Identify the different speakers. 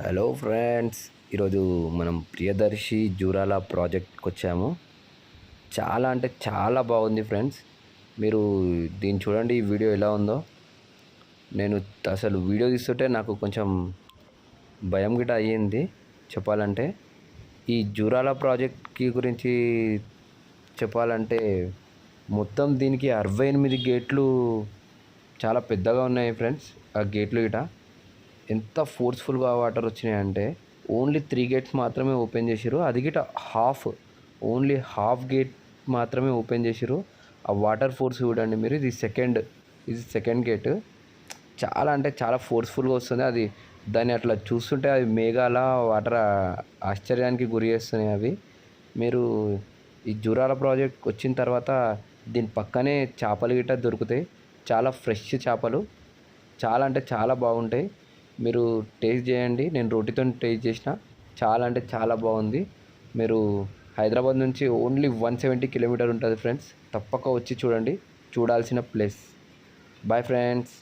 Speaker 1: Hello friends ఈరోజు మనం ప్రియదర్శి జూరాల ప్రాజెక్ట్కి వచ్చాము చాలా అంటే చాలా బాగుంది ఫ్రెండ్స్. మీరు దీన్ని చూడండి ఈ వీడియో ఎలా ఉందో. నేను అసలు వీడియో తీస్తుంటే నాకు కొంచెం భయం గిట అయ్యింది చెప్పాలంటే. ఈ జూరాల ప్రాజెక్ట్కి గురించి చెప్పాలంటే మొత్తం దీనికి అరవై ఎనిమిది గేట్లు చాలా పెద్దగా ఉన్నాయి ఫ్రెండ్స్ ఆ గేట్లు గిట. ఎంత ఫోర్స్ఫుల్గా వాటర్ వచ్చినాయంటే ఓన్లీ త్రీ గేట్స్ మాత్రమే ఓపెన్ చేసిరు అది గిట హాఫ్ ఓన్లీ హాఫ్ గేట్ మాత్రమే ఓపెన్ చేసిరు ఆ వాటర్ ఫోర్స్ చూడండి మీరు ఇది సెకండ్ ఇది సెకండ్ గేట్ చాలా అంటే చాలా ఫోర్స్ఫుల్గా వస్తుంది. అది దాన్ని అట్లా చూస్తుంటే అవి మేఘాల వాటర్ ఆశ్చర్యానికి గురి చేస్తున్నాయి అవి. మీరు ఈ జూరాల ప్రాజెక్ట్ వచ్చిన తర్వాత దీని పక్కనే చేపలు గిట్ట దొరుకుతాయి. చాలా ఫ్రెష్ చేపలు. చాలా అంటే చాలా బాగుంటాయి. మీరు టేస్ట్ చేయండి. నేను రోటీతో టేస్ట్ చేసిన. చాలా అంటే చాలా బాగుంది. మీరు హైదరాబాద్ నుంచి ఓన్లీ వన్ సెవెంటీ కిలోమీటర్ ఉంటుంది ఫ్రెండ్స్ తప్పక వచ్చి చూడండి. చూడాల్సిన ప్లేస్ బాయ్ ఫ్రెండ్స్